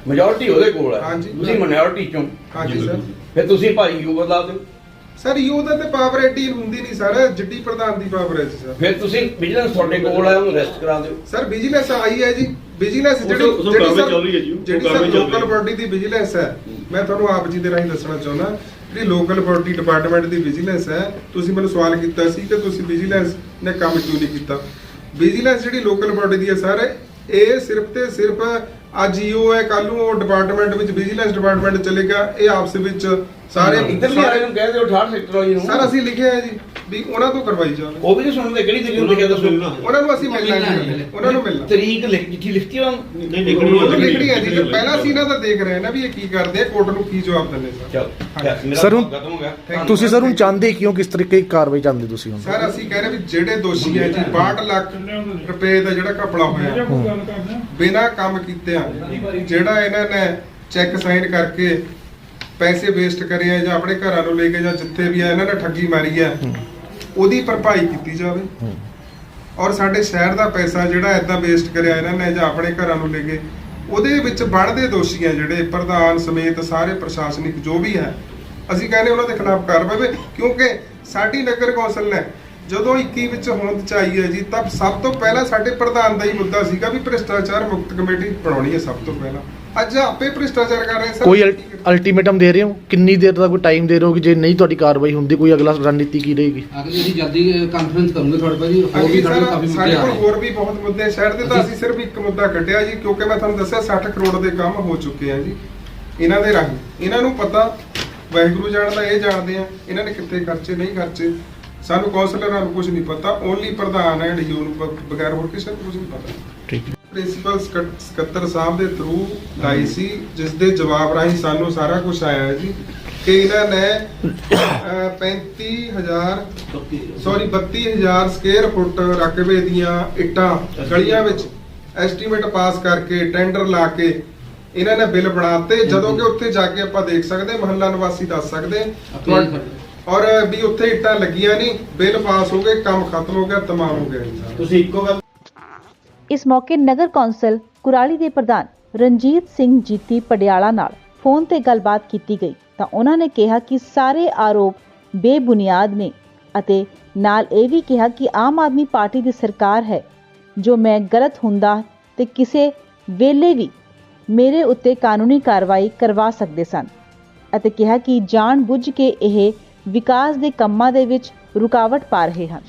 Speaker 9: ਮੈਜੋਰਟੀ ਉਹਦੇ ਕੋਲ ਹੈ। ਤੁਸੀਂ ਮਿਨੋਰਟੀ ਚੋਂ?
Speaker 2: ਹਾਂਜੀ ਸਰ
Speaker 9: ਫਿਰ ਤੁਸੀਂ ਭਾਈ ਯੂ ਬਦਲਾ ਦਿਓ।
Speaker 2: ਸਰ ਯੂ ਦਾ ਤੇ ਪਾਵਰ ਐਡੀ ਹੁੰਦੀ ਨਹੀਂ ਸਰ ਜਿੱਡੀ ਪ੍ਰਧਾਨ ਦੀ ਪਾਵਰ ਹੈ ਜੀ ਸਰ।
Speaker 9: ਫਿਰ ਤੁਸੀਂ ਵਿਜੀਲੈਂਸ ਤੁਹਾਡੇ ਕੋਲ ਹੈ ਉਹਨੂੰ ਅਰੈਸਟ ਕਰਾ ਦਿਓ।
Speaker 2: ਸਰ ਵਿਜੀਲੈਂਸ ਆਈ ਹੈ ਜੀ। ਵਿਜੀਲੈਂਸ ਜਿਹੜੀ ਜਿਹੜੀ ਸਰ- ਜਿਹੜੀ ਸਰ ਲੋਕਲ। ਬਾਡੀ ਦੀ ਵਿਜੀਲੈਂਸ ਹੈ। ਮੈਂ ਤੁਹਾਨੂੰ ਆਪ ਜੀ ਦੇ ਰਾਹੀਂ ਦੱਸਣਾ ਚਾਹੁੰਦਾ ਜਿਹੜੀ ਲੋਕਲ ਬਾਡੀ ਡਿਪਾਰਟਮੈਂਟ ਦੀ ਵਿਜੀਲੈਂਸ ਹੈ ਤੁਸੀਂ ਮੈਨੂੰ ਸਵਾਲ ਕੀਤਾ ਸੀ ਕਿ ਤੁਸੀਂ ਵਿਜੀਲੈਂਸ ਨੇ ਕੰਮ ਕਿਉਂ ਨਹੀਂ ਕੀਤਾ? ਵਿਜੀਲੈਂਸ ਜਿਹੜੀ ਲੋਕਲ ਬਾਡੀ ਦੀ ਹੈ ਸਰ ਇਹ ਸਿਰਫ ਤੇ ਸਿਰਫ ਅੱਜ ਈਓ ਹੈ ਕੱਲ ਨੂੰ ਉਹ ਡਿਪਾਰਟਮੈਂਟ ਵਿੱਚ ਵਿਜੀਲੈਂਸ ਡਿਪਾਰਟਮੈਂਟ ਚਲੇਗਾ ਇਹ ਆਪਸ ਵਿੱਚ ਸਾਰੇ
Speaker 9: ਇੱਧਰਲੀ ਵਾਲੇ ਨੂੰ ਕਹਿ ਦਿਓ 68 ਸੈਕਟਰ ਵਾਲੀ ਨੂੰ।
Speaker 2: ਸਰ ਅਸੀਂ ਲਿਖਿਆ ਹੈ ਜੀ ਵੀ ਉਹਨਾਂ ਤੋਂ ਕਰਵਾਈ ਜਾਵੇ।
Speaker 9: ਉਹ ਵੀ ਨਹੀਂ ਸੁਣਦੇ ਕਿਹੜੀ ਤਰੀਕ ਨੂੰ ਲਿਖਿਆ ਦੱਸੋ?
Speaker 2: ਉਹਨਾਂ ਨੂੰ ਅਸੀਂ ਮਿਲਣਾ ਜੀ ਉਹਨਾਂ ਨੂੰ ਮਿਲਣਾ।
Speaker 9: ਤਰੀਕ ਲਿਖ ਚਿੱਠੀ ਲਿਖਤੀ ਉਹਨਾਂ
Speaker 5: ਨਹੀਂ ਲਿਖਣੀ
Speaker 2: ਉਹ ਲਿਖਣੀ ਹੈ ਜੀ ਪਹਿਲਾਂ ਅਸੀਂ ਇਹਨਾਂ ਦਾ ਦੇਖ ਰਹੇ ਨਾ ਵੀ ਇਹ ਕੀ ਕਰਦੇ ਆ ਕੋਰਟ ਨੂੰ ਕੀ ਜਵਾਬ ਦਿੰਦੇ ਸਰ।
Speaker 6: ਸਰ, ਹੁਣ-
Speaker 9: ਖਤਮ ਹੋ ਗਿਆ।
Speaker 2: Thank
Speaker 6: ਤੁਸੀਂ ਸਰ ਹੁਣ ਚਾਹੁੰਦੇ ਕਿਉਂ ਕਿਸ ਤਰੀਕੇ ਦੀ ਕਾਰਵਾਈ ਚਾਹੁੰਦੇ ਤੁਸੀਂ ਹੁਣ?
Speaker 2: ਸਰ ਅਸੀਂ ਕਹਿ ਰਹੇ ਵੀ ਜਿਹੜੇ ਦੋਸ਼ੀ ਹੈ ਜੀ 62 ਲੱਖ ਰੁਪਏ ਦਾ ਜਿਹੜਾ ਘਪਲਾ ਹੋਇਆ। ਬਿਨਾਂ ਕੰਮ ਕੀਤਿਆਂ ਜਿਹੜਾ ਇਹਨਾਂ ਨੇ ਚੈੱਕ ਸਾਈਨ ਕਰਕੇ ਪੈਸੇ ਵੇਸਟ ਕਰੇ ਆ ਜਾਂ ਆਪਣੇ ਘਰਾਂ ਨੂੰ ਲੈ ਕੇ ਜਾਂ ਜਿੱਥੇ ਵੀ ਆ ਇਹਨਾਂ ਨੇ ਠੱਗੀ ਮਾਰੀ ਆ ਉਹਦੀ ਭਰਪਾਈ ਕੀਤੀ ਜਾਵੇ। ਔਰ ਸਾਡੇ ਸ਼ਹਿਰ ਦਾ ਪੈਸਾ ਜਿਹੜਾ ਐਦਾਂ ਵੇਸਟ ਕਰਿਆ ਇਹਨਾਂ ਨੇ ਜਾਂ ਆਪਣੇ ਘਰਾਂ ਨੂੰ ਲੈ ਕੇ ਉਹਦੇ ਵਿੱਚ ਬਣਦੇ ਦੋਸ਼ੀ ਆ ਜਿਹੜੇ ਪ੍ਰਧਾਨ ਸਮੇਤ ਸਾਰੇ ਪ੍ਰਸ਼ਾਸਨਿਕ ਜੋ ਵੀ ਹੈ ਅਸੀਂ ਕਹਿੰਦੇ ਉਹਨਾਂ ਦੇ ਖਿਲਾਫ ਕਾਰਵਾਈ ਹੋਵੇ ਕਿਉਂਕਿ ਸਾਡੀ ਨਗਰ ਕੌਂਸਲ ਨੇ ਜਦੋਂ 21 ਵਿੱਚ ਹੋਂਦ ਚ ਆਈ ਹੈ ਜੀ ਤਬ ਸਭ ਤੋਂ ਪਹਿਲਾਂ ਸਾਡੇ ਪ੍ਰਧਾਨ ਦਾ ਹੀ ਮੁੱਦਾ ਸੀਗਾ ਵੀ ਭ੍ਰਿਸ਼ਟਾਚਾਰ ਮੁਕਤ ਕਮੇਟੀ ਬਣਾਉਣੀ ਹੈ ਸਭ ਤੋਂ ਪਹਿਲਾਂ। ਅੱਜ ਆਪੇ ਭ੍ਰਿਸ਼ਟਾਚਾਰ ਕਰ ਰਹੇ ਸਰ।
Speaker 6: ਕੋਈ ਅਲਟੀਮੇਟਮ ਦੇ ਰਹੇ ਹੋ? ਕਿੰਨੀ ਦੇਰ ਦਾ ਕੋਈ ਟਾਈਮ ਦੇ ਰਹੇ ਹੋ ਕਿ ਜੇ ਨਹੀਂ ਤੁਹਾਡੀ ਕਾਰਵਾਈ ਹੁੰਦੀ ਕੋਈ ਅਗਲਾ ਰਣਨੀਤੀ ਕੀ ਰਹੇਗੀ?
Speaker 8: ਅਗਲੀ ਅਸੀਂ ਜਲਦੀ ਕਾਨਫਰੰਸ ਕਰੂੰਗੇ ਤੁਹਾਡੇ ਕੋਲ ਜੀ ਹੋਰ ਵੀ ਸਾਡੇ ਕਾਫੀ ਮੁੱਦੇ
Speaker 2: ਸਾਡੇ
Speaker 8: ਆ
Speaker 2: ਕੋਲ
Speaker 8: ਰਹੇ
Speaker 2: ਹੋਰ ਵੀ ਬਹੁਤ ਮੁੱਦੇ। ਸ਼ਹਿਰ ਦੇ ਤਾਂ ਅਸੀਂ ਸਿਰਫ ਇੱਕ ਮੁੱਦਾ ਕੱਢਿਆ ਜੀ ਕਿਉਂਕਿ ਮੈਂ ਤੁਹਾਨੂੰ ਦੱਸਿਆ 60 ਕਰੋੜ ਦੇ ਕੰਮ ਹੋ ਚੁੱਕੇ ਆ ਜੀ। ਇਹਨਾਂ ਦੇ ਰਾਹੀਂ। ਇਹਨਾਂ ਨੂੰ ਪਤਾ ਵਾਹਿਗੁਰੂ ਜਾਣਦਾ ਇਹ ਜਾਣਦੇ ਆ ਇਹਨਾਂ ਨੇ ਕਿੱਥੇ ਖਰਚੇ ਨਹੀਂ ਖਰਚੇ। ਸਾਨੂੰ ਕੌਂਸਲਰਾਂ ਨੂੰ ਕੁਝ ਨਹੀਂ ਪਤਾ ਓਨਲੀ ਪ੍ਰਧਾਨ ਨੂੰ ਬ- ਬਗੈਰ ਹੋਰ ਕਿਸੇ ਨੂੰ ਕੁਝ ਨਹੀਂ ਪਤਾ।
Speaker 6: ਠੀਕ। ਹੈ
Speaker 2: ਪ੍ਰਿੰਸੀਪਲ ਸਕੱਤ- ਸਕੱਤਰ ਸਾਹਿਬ ਦੇ ਥਰੂ ਲਾਈ ਸੀ ਜਿਸ ਦੇ ਜਵਾਬ ਰਾਹੀਂ ਸਾਨੂੰ ਸਾਰਾ ਕੁਝ ਆਇਆ ਹੈ ਜੀ। ਕਿ ਇਹਨਾਂ ਨੇ ਅਹ, 35000 ਸੌਰੀ 32000 ਸਕੁਅਰ ਫੁੱਟ ਰਕਬੇ ਦੀਆਂ ਇੱਟਾਂ ਗਲੀਆਂ ਵਿੱਚ ਐਸਟੀਮੇਟ ਪਾਸ ਕਰਕੇ ਟੈਂਡਰ ਲਾ ਕੇ ਇਹਨਾਂ ਨੇ ਬਿੱਲ ਬਣਾਤੇ ਜਦੋਂ ਕਿ ਉੱਥੇ ਜਾ ਕੇ ਆਪਾਂ ਦੇਖ ਸਕਦੇ ਮਹੱਲਾ ਨਿਵਾਸੀ ਦੱਸ ਸਕਦੇ। ਔਰ ਵੀ ਉੱਥੇ ਇੱਟਾਂ ਲੱਗੀਆਂ ਨਹੀਂ ਬਿੱਲ ਪਾਸ ਹੋ ਗਏ ਕੰਮ ਖਤਮ ਹੋ ਗਿਆ ਤਮਾਮ ਹੋ ਗਿਆ ਜੀ ਸਾਰਾ।
Speaker 9: ਤੁਸੀਂ ਇੱਕੋ ਗੱਲ
Speaker 1: ਇਸ ਮੌਕੇ ਨਗਰ ਕੌਂਸਲ ਕੁਰਾਲੀ ਦੇ ਪ੍ਰਧਾਨ ਰਣਜੀਤ ਸਿੰਘ ਜੀਤੀ ਪਡਿਆਲਾ ਨਾਲ ਫੋਨ ਤੇ ਗੱਲਬਾਤ ਕੀਤੀ ਗਈ ਤਾਂ ਉਹਨਾਂ ਨੇ ਕਿਹਾ ਕਿ ਸਾਰੇ ਆਰੋਪ ਬੇਬੁਨਿਆਦ ਨੇ ਅਤੇ ਨਾਲ ਇਹ ਵੀ ਕਿਹਾ ਕਿ ਆਮ ਆਦਮੀ ਪਾਰਟੀ ਦੀ ਸਰਕਾਰ ਹੈ ਜੋ ਮੈਂ ਗਲਤ ਹੁੰਦਾ ਤੇ ਕਿਸੇ ਵੇਲੇ ਵੀ ਮੇਰੇ ਉੱਤੇ ਕਾਨੂੰਨੀ ਕਾਰਵਾਈ ਕਰਵਾ ਸਕਦੇ ਸਨ ਅਤੇ ਕਿਹਾ ਕਿ ਜਾਣ ਬੁੱਝ ਕੇ ਇਹ ਵਿਕਾਸ ਦੇ ਕੰਮਾਂ ਦੇ ਵਿੱਚ ਰੁਕਾਵਟ ਪਾ ਰਹੇ ਹਨ।